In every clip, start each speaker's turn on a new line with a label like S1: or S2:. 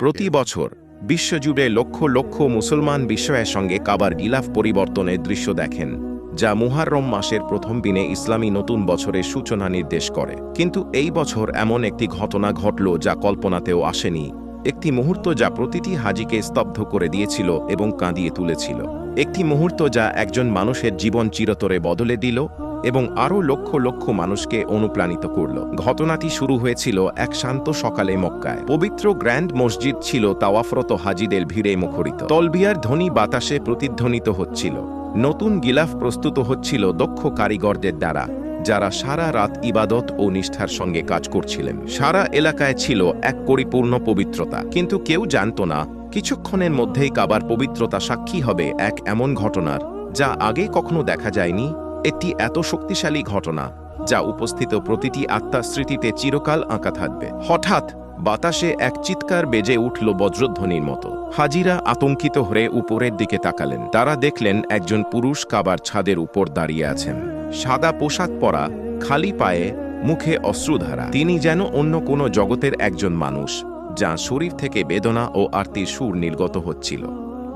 S1: প্রতি বছর বিশ্বজুড়ে লক্ষ লক্ষ মুসলমান বিস্ময়ের সঙ্গে কাবার গিলাফ পরিবর্তনের দৃশ্য দেখেন যা মুহাররম মাসের প্রথম দিনে ইসলামী নতুন বছরের সূচনা নির্দেশ করে। কিন্তু এই বছর এমন একটি ঘটনা ঘটল যা কল্পনাতেও আসেনি একটি মুহূর্ত যা প্রতিটি হাজিকে স্তব্ধ করে দিয়েছিল এবং কাঁদিয়ে তুলেছিল। একটি মুহূর্ত যা একজন মানুষের জীবন চিরতরে বদলে দিল এবং আরও লক্ষ লক্ষ মানুষকে অনুপ্রাণিত করল। ঘটনাটি শুরু হয়েছিল এক শান্ত সকালে মক্কায়। পবিত্র গ্র্যান্ড মসজিদ ছিল তাওয়াফরত হাজিদের ভিড়ে মুখরিত। তলবিয়ার ধ্বনি বাতাসে প্রতিধ্বনিত হচ্ছিল। নতুন গিলাফ প্রস্তুত হচ্ছিল দক্ষ কারিগরদের দ্বারা, যারা সারা রাত ইবাদত ও নিষ্ঠার সঙ্গে কাজ করছিলেন। সারা এলাকায় ছিল এক পরিপূর্ণ পবিত্রতা। কিন্তু কেউ জানত না, কিছুক্ষণের মধ্যেই কাবার পবিত্রতা সাক্ষী হবে এক এমন ঘটনার, যা আগে কখনো দেখা যায়নি একটি এত শক্তিশালী ঘটনা যা উপস্থিত প্রতিটি আত্মার স্মৃতিতে চিরকাল আঁকা থাকবে। হঠাৎ বাতাসে এক চিৎকার বেজে উঠল বজ্রধ্বনির মতো। হাজিরা আতঙ্কিত হয়ে উপরের দিকে তাকালেন। তারা দেখলেন একজন পুরুষ কাবার ছাদের উপর দাঁড়িয়ে আছেন। সাদা পোশাক পরা, খালি পায়ে মুখে অশ্রুধারা। তিনি যেন অন্য কোনো জগতের একজন মানুষ যা শরীর থেকে বেদনা ও আরতির সুর নির্গত হচ্ছিল।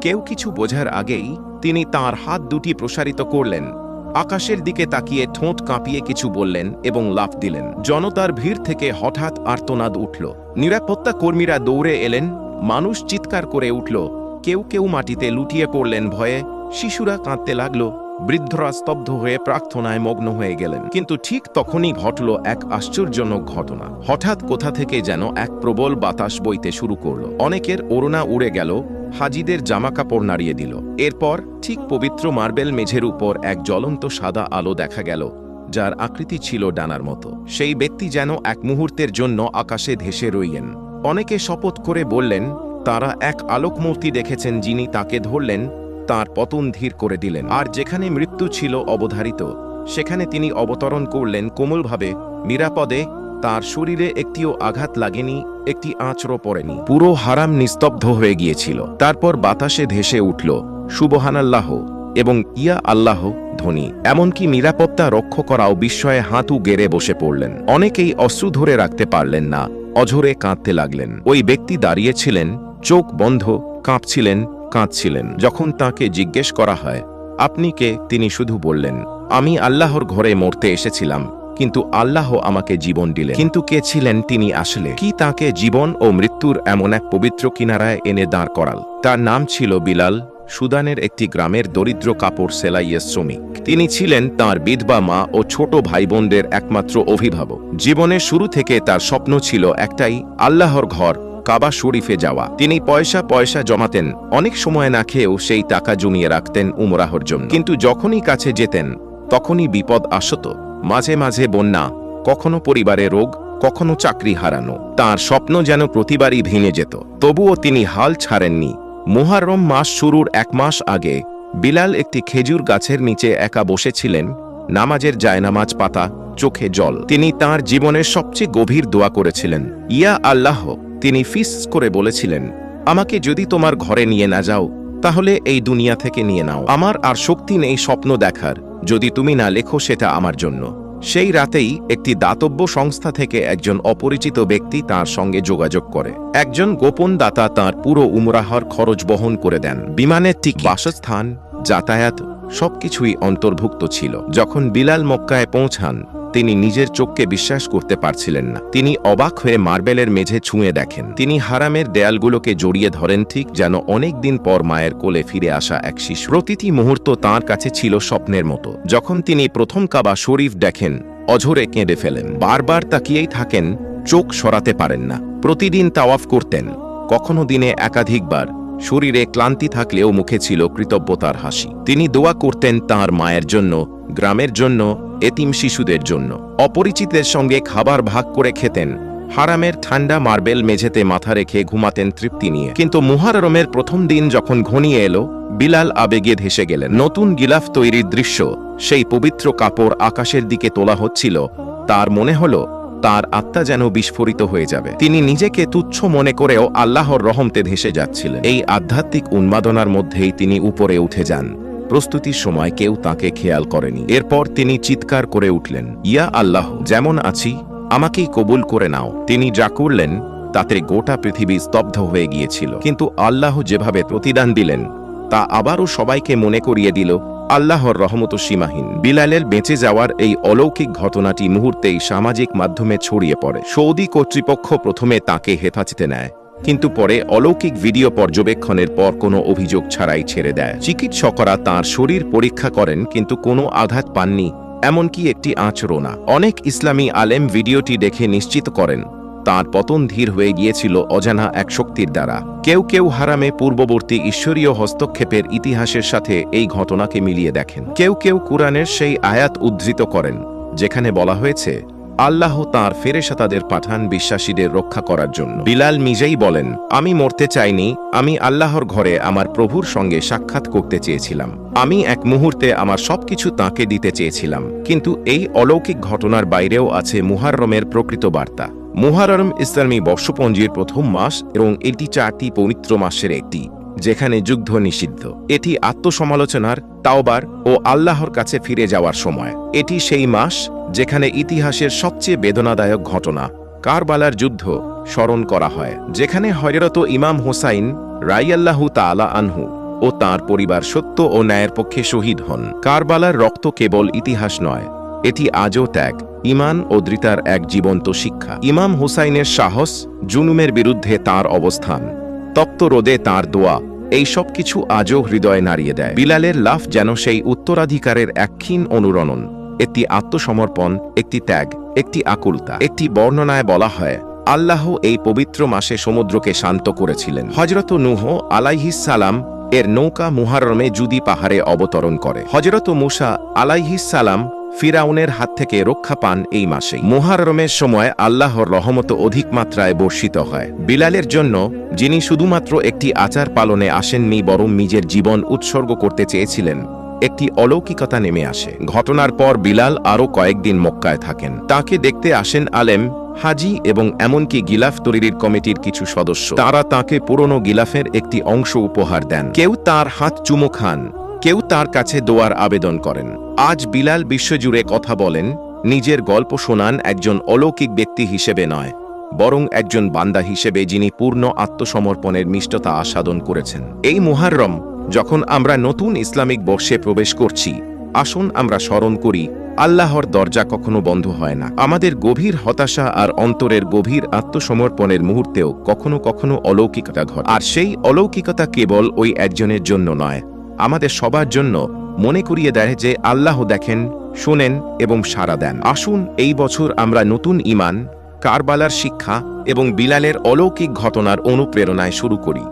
S1: কেউ কিছু বোঝার আগেই তিনি তার হাত দুটি প্রসারিত করলেন। আকাশের দিকে তাকিয়ে ঠোঁট কাঁপিয়ে কিছু বললেন এবং লাফ দিলেন। জনতার ভিড় থেকে হঠাৎ আর্তনাদ উঠল। নিরাপত্তা কর্মীরা দৌড়ে এলেন। মানুষ চিৎকার করে উঠল। কেউ কেউ মাটিতে লুটিয়ে পড়লেন ভয়ে। শিশুরা কাঁদতে লাগল। বৃদ্ধরা স্তব্ধ হয়ে প্রার্থনায় মগ্ন হয়ে গেলেন। কিন্তু ঠিক তখনই ঘটল এক আশ্চর্যজনক ঘটনা। হঠাৎ কোথা থেকে যেন এক প্রবল বাতাস বইতে শুরু করল। অনেকের ওড়না উড়ে গেল। হাজিদের জামাকাপড় নাড়িয়ে দিল। এরপর ঠিক পবিত্র মার্বেল মেঝের উপর এক জ্বলন্ত সাদা আলো দেখা গেল, যার আকৃতি ছিল ডানার মতো। সেই ব্যক্তি যেন এক মুহূর্তের জন্য আকাশে ধেসে রইলেন। অনেকে শপথ করে বললেন, তারা এক আলোকমূর্তি দেখেছেন যিনি তাকে ধরলেন, তার পতন ধীর করে দিলেন। আর যেখানে মৃত্যু ছিল অবধারিত, সেখানে তিনি অবতরণ করলেন কোমলভাবে, নিরাপদে তার শরীরে একটিও আঘাত লাগেনি, একটি আঁচড়ও পড়েনি। পুরো হারাম নিস্তব্ধ হয়ে গিয়েছিল। তারপর বাতাসে ধেসে উঠল, সুবহানাল্লাহ এবং ইয়া আল্লাহ ধ্বনি। এমনকি নিরাপত্তা রক্ষ করাও বিস্ময়ে হাঁটু গেড়ে বসে পড়লেন। অনেকেই অশ্রু ধরে রাখতে পারলেন না, অঝরে কাঁদতে লাগলেন। ওই ব্যক্তি দাঁড়িয়েছিলেন, চোখ বন্ধ, কাঁপছিলেন, কাঁদছিলেন। যখন তাকে জিজ্ঞেস করা হয়, আপনি কে? তিনি শুধু বললেন, আমি আল্লাহর ঘরে মরতে এসেছিলাম। কিন্তু আল্লাহ আমাকে জীবন দিলেন। কিন্তু কে ছিলেন তিনি আসলে? কি তাকে জীবন ও মৃত্যুর এমন এক পবিত্র কিনারায় এনে দাঁড় করাল? তার নাম ছিল বিলাল, সুদানের একটি গ্রামের দরিদ্র কাপড় সেলাইয়ের শ্রমিক। তিনি ছিলেন তার বিধবা মা ও ছোট ভাই বোনদের একমাত্র অভিভাবক। জীবনের শুরু থেকে তার স্বপ্ন ছিল একটাই, আল্লাহর ঘর, কাবা শরীফে যাওয়া। তিনি পয়সা পয়সা জমাতেন, অনেক সময় না খেয়েও সেই টাকা জমিয়ে রাখতেন উমরাহর জন্য। কিন্তু যখনই কাছে যেতেন, তখনই বিপদ আসত। মাঝে মাঝে বন্যা, কখনো পরিবারে রোগ, কখনো চাকরি হারানো। তার স্বপ্ন যেন প্রতিবারই ভেঙে যেত। তবুও তিনি হাল ছাড়েননি। মুহাররম মাস শুরুর এক মাস আগে বিলাল একটি খেজুর গাছের নিচে একা বসেছিলেন, নামাজের জায়নামাজ পাতা, চোখে জল। তিনি তার জীবনের সবচেয়ে গভীর দোয়া করেছিলেন। ইয়া আল্লাহ, তিনি ফিস করে বলেছিলেন, আমাকে যদি তোমার ঘরে নিয়ে না যাও, তাহলে এই দুনিয়া থেকে নিয়ে নাও। আমার আর শক্তি নেই স্বপ্ন দেখার। যদি তুমি না লেখো সেটা আমার জন্য। সেই রাতেই একটি দাতব্য সংস্থা থেকে একজন অপরিচিত ব্যক্তি তার সঙ্গে যোগাযোগ করে। একজন গোপন দাতা তার পুরো উমরাহর খরচ বহন করে দেন। বিমানের ঠিক বাসস্থান, যাতায়াত সবকিছুই অন্তর্ভুক্ত ছিল। যখন বিলাল মক্কায় পৌঁছান তিনি নিজের চোখকে বিশ্বাস করতে পারছিলেন না। তিনি অবাক হয়ে মার্বেলের মেঝে ছুঁয়ে দেখেন। তিনি হারামের দেয়ালগুলোকে জড়িয়ে ধরেন ঠিক যেন অনেক দিন পর মায়ের কোলে ফিরে আসা এক শিশু। প্রতিটি মুহূর্ত তার কাছে ছিল স্বপ্নের মতো। যখন তিনি প্রথম কাবা শরীফ দেখেন, অঝরে কেঁদে ফেলেন। বারবার তাকিয়েই থাকেন, চোখ সরাতে পারেন না। প্রতিদিন তাওয়াফ করতেন। কখনো দিনে একাধিকবার। শরীরে ক্লান্তি থাকলেও মুখে ছিল কৃতজ্ঞতার হাসি। তিনি দোয়া করতেন তার মায়ের জন্য গ্রামের জন্য, এতিম শিশুদের জন্য। অপরিচিতের সঙ্গে খাবার ভাগ করে খেতেন। হারামের ঠান্ডা মার্বেল মেঝেতে মাথা রেখে ঘুমাতেন তৃপ্তি নিয়ে। কিন্তু মুহাররমের প্রথম দিন যখন ঘনিয়ে এলো, বিলাল আবেগে ধেসে গেলেন। নতুন গিলাফ তৈরির দৃশ্য, সেই পবিত্র কাপড় আকাশের দিকে তোলা হচ্ছিল। তার মনে হলো, তার আত্মা যেন বিস্ফোরিত হয়ে যাবে। তিনি নিজেকে তুচ্ছ মনে করেও আল্লাহর রহমতে ধেসে যাচ্ছিলেন। এই আধ্যাত্মিক উন্মাদনার মধ্যেই তিনি উপরে উঠে যান। প্রস্তুতির সময় কেউ তাকে খেয়াল করেনি। এরপর তিনি চিৎকার করে উঠলেন, ইয়া আল্লাহ, যেমন আছি, আমাকেই কবুল করে নাও। তিনি যা করলেন, তাতে গোটা পৃথিবী স্তব্ধ হয়ে গিয়েছিল। কিন্তু আল্লাহ যেভাবে প্রতিদান দিলেন, তা আবারও সবাইকে মনে করিয়ে দিল, আল্লাহর রহমত সীমাহীন। বিলালের বেঁচে যাওয়ার এই অলৌকিক ঘটনাটি মুহূর্তেই সামাজিক মাধ্যমে ছড়িয়ে পড়ে। সৌদি কর্তৃপক্ষ প্রথমে তাকে হেফাজতে নেয়। কিন্তু পরে অলৌকিক ভিডিও পর্যবেক্ষণের পর কোনো অভিযোগ ছাড়াই ছেড়ে দেয়। চিকিৎসকরা তার শরীর পরীক্ষা করেন, কিন্তু কোনো আঘাত পাননি, এমনকি একটি আঁচড়ও না। অনেক ইসলামী আলেম ভিডিওটি দেখে নিশ্চিত করেন, তার পতন ধীর হয়ে গিয়েছিল অজানা এক শক্তির দ্বারা। কেউ কেউ হারামে পূর্ববর্তী ঈশ্বরীয় হস্তক্ষেপের ইতিহাসের সাথে এই ঘটনাকে মিলিয়ে দেখেন। কেউ কেউ কুরআনের সেই আয়াত উদ্ধৃত করেন, যেখানে বলা হয়েছে আল্লাহ তাঁর ফেরেশাতাদের পাঠান বিশ্বাসীদের রক্ষা করার জন্য। বিলাল নিজেই বলেন, আমি মরতে চাইনি, আমি আল্লাহর ঘরে আমার প্রভুর সঙ্গে সাক্ষাৎ করতে চেয়েছিলাম। আমি এক মুহূর্তে আমার সবকিছু তাঁকে দিতে চেয়েছিলাম, কিন্তু এই অলৌকিক ঘটনার বাইরেও আছে মুহাররমের প্রকৃত বার্তা। মুহাররম ইসলামী বর্ষপঞ্জির প্রথম মাস এবং এটি চারটি পবিত্র মাসের একটি। যেখানে যুদ্ধ নিষিদ্ধ। এটি আত্মসমালোচনার, তাওবার ও আল্লাহর কাছে ফিরে যাওয়ার সময়। এটি সেই মাস যেখানে ইতিহাসের সবচেয়ে বেদনাদায়ক ঘটনা, কারবালার যুদ্ধ, স্মরণ করা হয়, যেখানে হরেরত ইমাম হোসাইন রাইয়াল্লাহু তালা আনহু ও তার পরিবার সত্য ও ন্যায়ের পক্ষে শহীদ হন। কারবালার রক্ত কেবল ইতিহাস নয়, এটি আজও ত্যাগ ইমান ও দৃতার এক জীবন্ত শিক্ষা। ইমাম হুসাইনের সাহস জুনুমের বিরুদ্ধে তার অবস্থান। তপ্ত রোদে তার দোয়া। এই সব কিছু আজও হৃদয়ে নাড়িয়ে দেয়। বিলালের লাফ যেন সেই উত্তরাধিকারের এক ক্ষীণ অনুরণন। একটি আত্মসমর্পণ, একটি ত্যাগ, একটি আকুলতা। একটি বর্ণনায় বলা হয়, আল্লাহ এই পবিত্র মাসে সমুদ্রকে শান্ত করেছিলেন। হজরত নুহ সালাম এর নৌকা মুহারমে জুদি পাহাড়ে অবতরণ করে। হজরত মুসা সালাম ফিরাউনের হাত থেকে রক্ষা পান এই মাসেই। মুহাররমের সময় আল্লাহর রহমত অধিক মাত্রায় বর্ষিত হয়। বিলালের জন্য, যিনি শুধুমাত্র একটি আচার পালনে আসেননি, বরং নিজের জীবন উৎসর্গ করতে চেয়েছিলেন, একটি অলৌকিকতা নেমে আসে। ঘটনার পর বিলাল আরও কয়েকদিন মক্কায় থাকেন। তাকে দেখতে আসেন আলেম, হাজি এবং এমনকি গিলাফ তৈরির কমিটির কিছু সদস্য। তারা তাকে পুরনো গিলাফের একটি অংশ উপহার দেন। কেউ তার হাত চুমো খান। কেউ তার কাছে দোয়ার আবেদন করেন। আজ বিলাল বিশ্বজুড়ে কথা বলেন, নিজের গল্প শোনান একজন অলৌকিক ব্যক্তি হিসেবে নয়, বরং একজন বান্দা হিসেবে যিনি পূর্ণ আত্মসমর্পণের মিষ্টতা আস্বাদন করেছেন। এই মুহাররম, যখন আমরা নতুন ইসলামিক বর্ষে প্রবেশ করছি, আসুন আমরা স্মরণ করি, আল্লাহর দরজা কখনো বন্ধ হয় না। আমাদের গভীর হতাশা আর অন্তরের গভীর আত্মসমর্পণের মুহূর্তেও কখনো কখনো অলৌকিকতা ঘটে। আর সেই অলৌকিকতা কেবল ওই একজনের জন্য নয় আমাদের সবার জন্য মনে করিয়ে দেয় যে আল্লাহ দেখেন, শোনেন এবং সাড়া দেন। আসুন, এই বছর আমরা নতুন ইমান কারবালার শিক্ষা এবং বিলালের অলৌকিক ঘটনার অনুপ্রেরণায় শুরু করি।